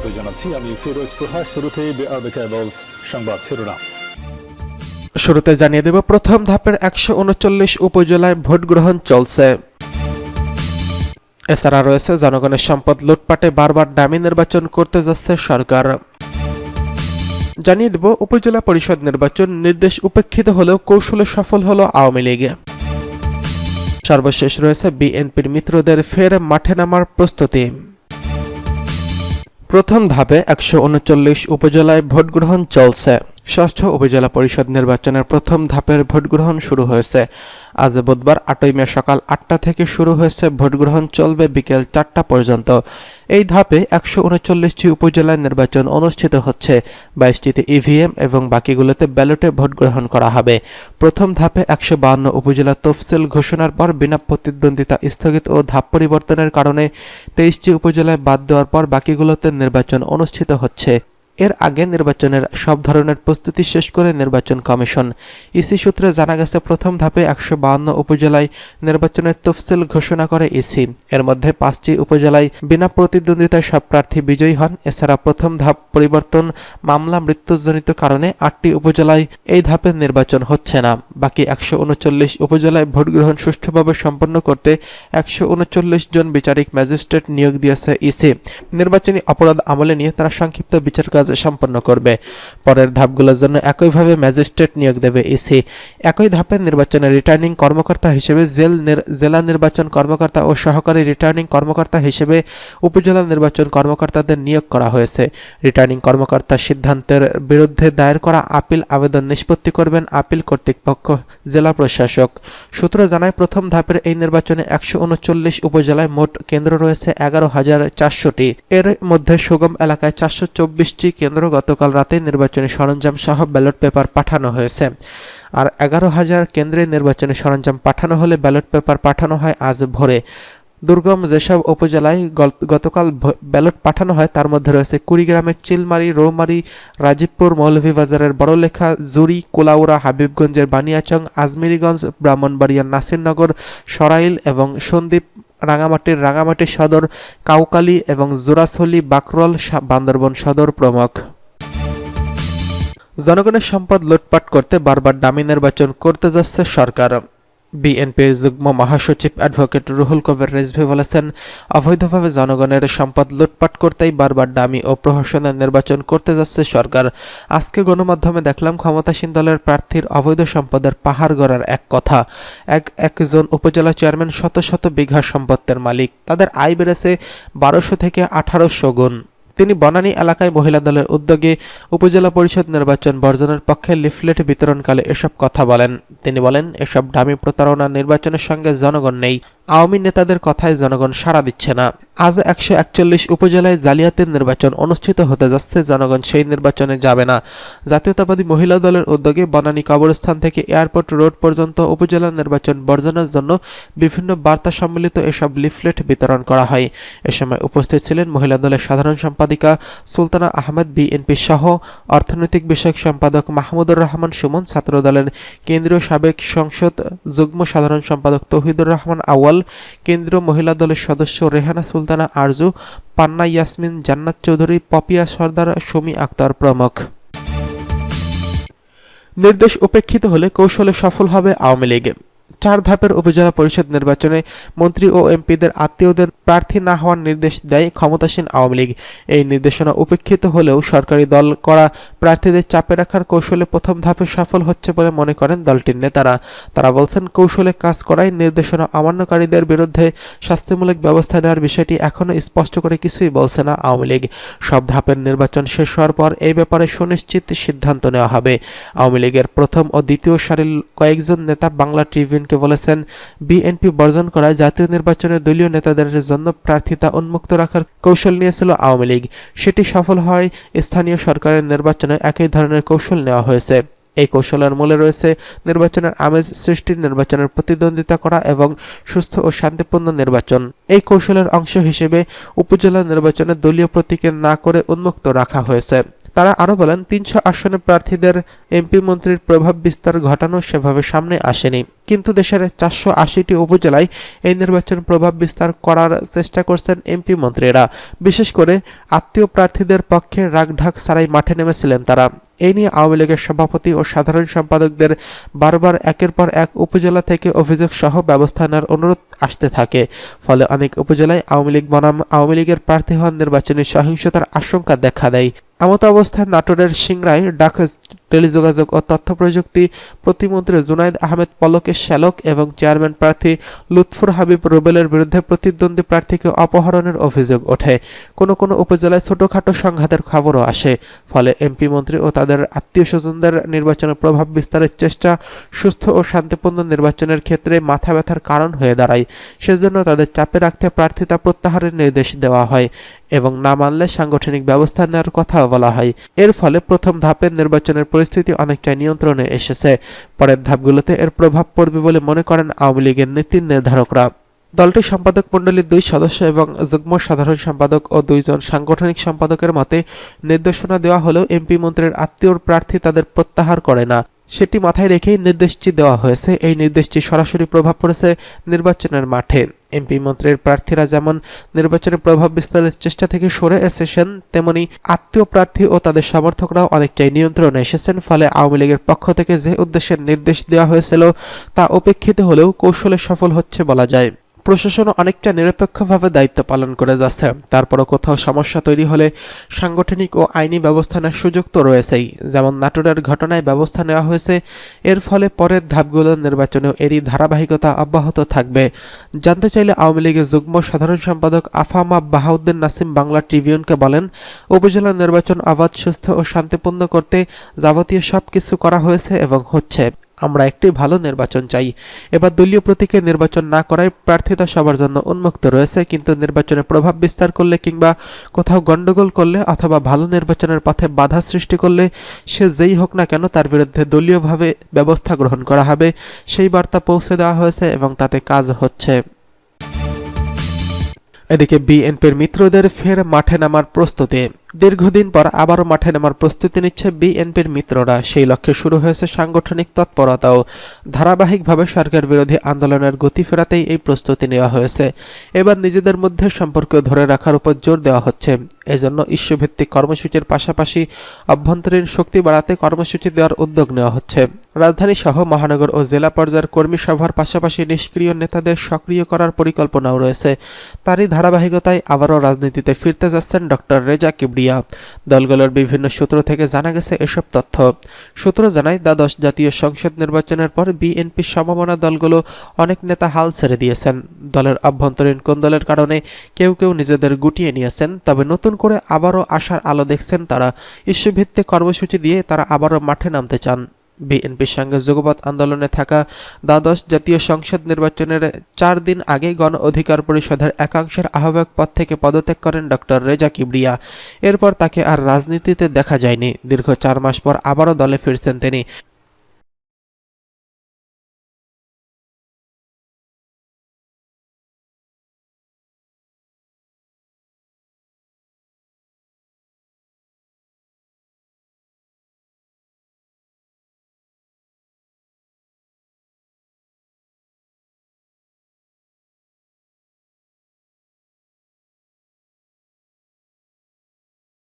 স্বাগত জানাচ্ছি। আমি ফিরোজ তোহা। শুরুতে সংবাদ শিরোনাম। শুরুতে জানিয়ে দেব, প্রথম ধাপের একশো উনচল্লিশ উপজেলায় ভোট গ্রহণ চলছে। এছাড়া রয়েছে জনগণের সম্পদ লুটপাটে বারবার ডামি নির্বাচন করতে যাচ্ছে সরকার। জানিয়ে দেব, উপজেলা পরিষদ নির্বাচন নির্দেশ উপেক্ষিত হলেও কৌশলে সফল হলো আওয়ামী লীগ। সর্বশেষ রয়েছে বিএনপির মিত্রদের ফের মাঠে নামার প্রস্তুতি। প্রথম ধাপে একশো উনচল্লিশ উপজেলায় ভোট গ্রহণ চলছে। ষষ্ঠ উপজেলা পরিষদ নির্বাচনের প্রথম ধাপের ভোট গ্রহণ শুরু হয়েছে। আজ বুধবার আটই মে সকাল আটটা থেকে শুরু হয়েছে ভোট গ্রহণ চলবে বিকেল চারটা পর্যন্ত। এই ধাপে একশো উনচল্লিশটি উপজেলায় নির্বাচন অনুষ্ঠিত হচ্ছে। বাইশটিতে ইভিএম এবং বাকিগুলোতে ব্যালটে ভোট গ্রহণ করা হবে। প্রথম ধাপে একশো বাহান্ন উপজেলা তফসিল ঘোষণার পর বিনা প্রতিদ্বন্দ্বিতা স্থগিত ও ধাপ পরিবর্তনের কারণে তেইশটি উপজেলায় বাদ দেওয়ার পর বাকিগুলোতে নির্বাচন অনুষ্ঠিত হচ্ছে। এর আগে নির্বাচনের সব ধরনের প্রস্তুতি শেষ করে নির্বাচন কমিশন। ইসি সূত্রে জানা গেছে, প্রথম ধাপে একশো বাহান্ন উপজেলায় নির্বাচনের তফসিল ঘোষণা করে ইসি। এর মধ্যে পাঁচটি উপজেলায় বিনা প্রতিদ্বন্দ্বিতায় সব প্রার্থী বিজয়ী হন। এছাড়া প্রথম ধাপ পরিবর্তন, মামলা মৃত্যুজনিত কারণে আটটি উপজেলায় এই ধাপে নির্বাচন হচ্ছে না। বাকি একশো উনচল্লিশ উপজেলায় ভোট গ্রহণ সুষ্ঠুভাবে সম্পন্ন করতে একশো উনচল্লিশ জন বিচারিক ম্যাজিস্ট্রেট নিয়োগ দিয়েছে ইসি। নির্বাচনী অপরাধ আমলে নিয়ে তারা সংক্ষিপ্ত বিচার কাজ সম্পন্ন করবে। পরের ধাপগুলোর জন্য একইভাবে ম্যাজিস্ট্রেট নিয়োগ দেবে ইসি একই ধাপে নির্বাচনে রিটার্নিং কর্মকর্তা হিসেবে জেল জেলা নির্বাচন কর্মকর্তা ও সহকারী রিটার্নিং কর্মকর্তা হিসেবে উপজেলা নির্বাচন কর্মকর্তাদের নিয়োগ করা হয়েছে। রিটার্নিং কর্মকর্তা সিদ্ধান্তের বিরুদ্ধে দায়ের করা আপিল আবেদন নিষ্পত্তি করবেন আপিল কর্তৃপক্ষ, জেলা প্রশাসক। সূত্র জানায়, প্রথম ধাপের এই নির্বাচনে একশো উনচল্লিশ উপজেলায় মোট কেন্দ্র রয়েছে এগারো হাজার চারশোটি। এর মধ্যে সুগম এলাকায় চারশো চব্বিশটি কেন্দ্র গতকাল রাতে নির্বাচনী সরঞ্জাম সহ ব্যালট পেপার পাঠানো হয়েছে। আর এগারো হাজার কেন্দ্রে নির্বাচনী সরঞ্জাম পাঠানো হলে ব্যালট পেপার পাঠানো হয় আজ ভোরে। দুর্গম যেসব উপজেলায় গতকাল ব্যালট পাঠানো হয়, তার মধ্যে রয়েছে কুড়িগ্রামের চিলমারি, রৌমারি, রাজীবপুর, মৌলভীবাজারের বড়লেখা জুরি কোলাউড়া, হাবিবগঞ্জের বানিয়াচং, আজমিরিগঞ্জ, ব্রাহ্মণবাড়িয়ার নাসিরনগর, সরাইল এবং সন্দ্বীপ রাঙামাটির রাঙামাটি সদর, কাউকালি এবং জোরাসলি বাকরল বান্দরবন সদর প্রমুখ। জনগণের সম্পদ লুটপাট করতে বারবার দামি নির্বাচন করতে যাচ্ছে সরকার। বিএনপির যুগ্ম মহাসচিব অ্যাডভোকেট রুহুল কবির রেজভি বলেছেন, অবৈধভাবে জনগণের সম্পদ লুটপাট করতেই বারবার দামি ও প্রহসনের নির্বাচন করতে যাচ্ছে সরকার। আজকে গণমাধ্যমে দেখলাম ক্ষমতাসীন দলের প্রার্থীর অবৈধ সম্পদের পাহাড় গড়ার এক কথা। এক, একজন উপজেলা চেয়ারম্যান শত শত বিঘা সম্পত্তির মালিক। তাদের আয় বেড়েছে বারোশো থেকে আঠারোশো গুণ। তিনি বনানী এলাকায় মহিলা দলের উদ্যোগে উপজেলা পরিষদ নির্বাচন বর্জনের পক্ষে লিফলেট বিতরণকালে এসব কথা বলেন। তিনি বলেন, এসব ডামি প্রতারণা নির্বাচনের সঙ্গে জনগণ নেই। আওয়ামী নেতাদের কথায় জনগণ সাড়া দিচ্ছে না। আজ একশো একচল্লিশ উপজেলায় জালিয়াতের নির্বাচন অনুষ্ঠিত হতে যাচ্ছে, জনগণ সেই নির্বাচনে যাবে না। জাতীয়তাবাদী মহিলা দলের উদ্যোগে বনানী কবরস্থান থেকে এয়ারপোর্ট রোড পর্যন্ত উপজেলা নির্বাচন বর্জনের জন্য বিভিন্ন বার্তা সম্মিলিত এসব লিফলেট বিতরণ করা হয়। এ সময় উপস্থিত ছিলেন মহিলা দলের সাধারণ সম্পাদিকা সুলতানা আহমেদ, বিএনপি সহ অর্থনৈতিক বিষয়ক সম্পাদক মাহমুদুর রহমান সুমন ছাত্র দলের কেন্দ্রীয় সাবেক সংসদ যুগ্ম সাধারণ সম্পাদক তৌহিদুর রহমান আউয়াল কেন্দ্রীয় মহিলা দলের সদস্য রেহানা সুলতানা, আরজু, পান্না ইয়াসমিন, জান্নাত চৌধুরী, পপিয়া সর্দার, শমী আক্তার প্রমুখ। নির্দেশ উপেক্ষিত হলে কৌশলে সফল হবে আওয়ামী লীগ। চার ধাপের উপজেলা পরিষদ নির্বাচনে মন্ত্রী ও এমপিদের আত্মীয়দের প্রার্থী না হওয়ার নির্দেশ দেয় ক্ষমতাসীন আওয়ামী লীগ। এই নির্দেশনা উপেক্ষিত হলেও সরকারি দল করা প্রার্থীদের চাপে রাখার কৌশলে প্রথম ধাপে সফল হচ্ছে বলে মনে করেন দলটির নেতারা। তারা বলছেন, কৌশলে কাজ করায় নির্দেশনা অমান্যকারীদের বিরুদ্ধে শাস্তিমূলক ব্যবস্থা নেওয়ার বিষয়টি এখনও স্পষ্ট করে কিছুই বলছে না আওয়ামী লীগ। সব ধাপের নির্বাচন শেষ হওয়ার পর এই ব্যাপারে সুনিশ্চিত সিদ্ধান্ত নেওয়া হবে। আওয়ামী লীগের প্রথম ও দ্বিতীয় সারির কয়েকজন নেতা বাংলা ট্রিবিউনকে বলেছেন, বিএনপি বর্জন করা জাতীয় নির্বাচনে দলীয় নেতাদের জন্য প্রার্থিতা উন্মুক্ত রাখার কৌশল নিয়েছিল আওয়ামী লীগ। সেটি সফল হয়, স্থানীয় সরকারের নির্বাচনে একই ধরনের কৌশল নেওয়া হয়েছে। এই কৌশলের মূলে রয়েছে নির্বাচনের আমেজ, সৃষ্টি, নির্বাচনের প্রতিদ্বন্দ্বিতা করা এবং সুস্থ ও শান্তিপূর্ণ নির্বাচন। এই কৌশলের অংশ হিসেবে উপজেলা নির্বাচনে দলীয় প্রতীকে না করে উন্মুক্ত রাখা হয়েছে। তারা আরও বলেন, তিনশো আসনে প্রার্থীদের এমপি মন্ত্রীর প্রভাব বিস্তার ঘটানো সেভাবে সামনে আসেনি। কিন্তু দেশের চারশো আশিটি উপজেলায় এই নির্বাচন প্রভাব বিস্তার করার চেষ্টা করছেন এমপি মন্ত্রীরা। বিশেষ করে আত্মীয় প্রার্থীদের পক্ষে রাগঢাক ছাড়াই মাঠে নেমেছিলেন তারা। এই নিয়ে আওয়ামী লীগের সভাপতি ও সাধারণ সম্পাদকদের বারবার একের পর এক উপজেলা থেকে অভিযোগ সহ ব্যবস্থা নেওয়ার অনুরোধ আসতে থাকে। ফলে অনেক উপজেলায় আওয়ামী লীগ বনাম আওয়ামী লীগের প্রার্থী হওয়ার নির্বাচনী সহিংসতার আশঙ্কা দেখা দেয়। এমত অবস্থায় নাটোরের সিংড়ায় ডাক টেলিযোগাযোগ ও তথ্য প্রযুক্তি প্রতিমন্ত্রী জুনাইদ আহমেদ পলকের শ্যালক এবং চেয়ারম্যান প্রার্থী লুৎফুর হাবিব রুবেলের বিরুদ্ধে প্রতিদ্বন্দ্বী প্রার্থীকে অপহরণের অভিযোগ ওঠে। কোনো কোনো উপজেলায় ছোটখাটো সংঘাতের খবরও আসে। ফলে এমপি মন্ত্রী ও তাদের আত্মীয় স্বজনদের নির্বাচনের প্রভাব বিস্তারের চেষ্টা, সুস্থ ও শান্তিপূর্ণ নির্বাচনের ক্ষেত্রে মাথা ব্যথার কারণ হয়ে দাঁড়ায়। সেজন্য তাদের চাপে রাখতে প্রার্থিতা প্রত্যাহারের নির্দেশ দেওয়া হয় এবং না মানলে সাংগঠনিক ব্যবস্থা নেওয়ার কথাও বলা হয়। এর ফলে প্রথম ধাপের নির্বাচনের পরিস্থিতি অনেকটা নিয়ন্ত্রণে এসেছে। পরের ধাপগুলোতে এর প্রভাব পড়বে বলে মনে করেন আওয়ামী লীগের নীতি নির্ধারকরা। দলটির সম্পাদক মণ্ডলীর দুই সদস্য এবং যুগ্ম সাধারণ সম্পাদক ও দুইজন সাংগঠনিক সম্পাদকের মতে নির্দেশনা দেওয়া হলেও এমপি মন্ত্রীর আত্মীয় প্রার্থী তাদের প্রত্যাহার করে না। সেটি মাথায় রেখেই নির্দেশটি দেওয়া হয়েছে। এই নির্দেশটি সরাসরি প্রভাব পড়েছে নির্বাচনের মাঠে। এমপি মন্ত্রীর প্রার্থীরা যেমন নির্বাচনে প্রভাব বিস্তারের চেষ্টা থেকে সরে এসেছেন, তেমনি আত্মীয় প্রার্থী ও তাদের সমর্থকরাও অনেকটাই নিয়ন্ত্রণে এসেছেন। ফলে আওয়ামী লীগের পক্ষ থেকে যে উদ্দেশ্যের নির্দেশ দেওয়া হয়েছিল তা উপেক্ষিত হলেও কৌশলে সফল হচ্ছে বলা যায়। প্রশাসন অনেকটা নিরপেক্ষভাবে দায়িত্ব পালন করে যাচ্ছে। তারপরও কোথাও সমস্যা তৈরি হলে সাংগঠনিক ও আইনি ব্যবস্থা নেওয়ার সুযোগ তো রয়েছেই। যেমন নাটোরের ঘটনায় ব্যবস্থা নেওয়া হয়েছে, এর ফলে পরের ধাপগুলোর নির্বাচনেও এরই ধারাবাহিকতা অব্যাহত থাকবে। জানতে চাইলে আওয়ামী লীগের যুগ্ম সাধারণ সম্পাদক আফামা বাহাউদ্দিন নাসিম বাংলা ট্রিবিউনকে বলেন, উপজেলা নির্বাচন অবাধ সুস্থ ও শান্তিপূর্ণ করতে যাবতীয় সব কিছু করা হয়েছে এবং হচ্ছে। আমরা একটি ভালো নির্বাচন চাই। এবার দলীয় প্রতীকে নির্বাচন না করায় প্রার্থিতা সবার জন্য উন্মুক্ত রয়েছে, কিন্তু নির্বাচনে প্রভাব বিস্তার করলে কিংবা কোথাও গন্ডগোল করলে অথবা ভালো নির্বাচনের পথে বাধা সৃষ্টি করলে সে যেই হোক না কেন তার বিরুদ্ধে দলীয়ভাবে ব্যবস্থা গ্রহণ করা হবে। সেই বার্তা পৌঁছে দেওয়া হয়েছে এবং তাতে কাজ হচ্ছে। এদিকে বিএনপির মিত্রদের ফের মাঠে নামার প্রস্তুতি। দীর্ঘদিন পর আবারও মাঠে নামার প্রস্তুতি নিচ্ছে বিএনপির মিত্ররা। সেই লক্ষ্যে শুরু হয়েছে সাংগঠনিক তৎপরতাও। ধারাবাহিকভাবে সরকার বিরোধী আন্দোলনের গতি ফেরাতেই এই প্রস্তুতি নেওয়া হয়েছে। এবার নিজেদের মধ্যে সম্পর্ক ধরে রাখার উপর জোর দেওয়া হচ্ছে। এজন্য ইস্যুভিত্তিক কর্মসূচির পাশাপাশি অভ্যন্তরীণ শক্তি বাড়াতে কর্মসূচি দেওয়ার উদ্যোগ নেওয়া হচ্ছে। রাজধানী সহ মহানগর ও জেলা পর্যায়ের কর্মী সভার পাশাপাশি নিষ্ক্রিয় নেতাদের সক্রিয় করার পরিকল্পনাও রয়েছে। তারই ধারাবাহিকতায় আবারও রাজনীতিতে ফিরতে যাচ্ছেন ডক্টর রেজা কিবরিয়া দলগুলোর বিভিন্ন সূত্র থেকে জানা গেছে এসব তথ্য। সূত্র জানায়, দ্বাদশ জাতীয় সংসদ নির্বাচনের পর বিএনপির সমমনা দলগুলো অনেক নেতা হাল ছেড়ে দিয়েছেন। দলের অভ্যন্তরীণ কোন্দলের কারণে কেউ কেউ নিজেদের গুটিয়ে নিয়েছেন, তবে নতুন করে আবারও আশার আলো দেখছেন তারা। ইস্যুভিত্তিক কর্মসূচি দিয়ে তারা আবারও মাঠে নামতে চান। বিএনপির সঙ্গে যুগপৎ আন্দোলনে থাকা দ্বাদশ জাতীয় সংসদ নির্বাচনের চার দিন আগে গণ অধিকার পরিষদের একাংশের আহ্বায়ক পদ থেকে পদত্যাগ করেন ডক্টর রেজা কিবরিয়া। এরপর তাকে আর রাজনীতিতে দেখা যায়নি। দীর্ঘ চার মাস পর আবারও দলে ফিরছেন তিনি।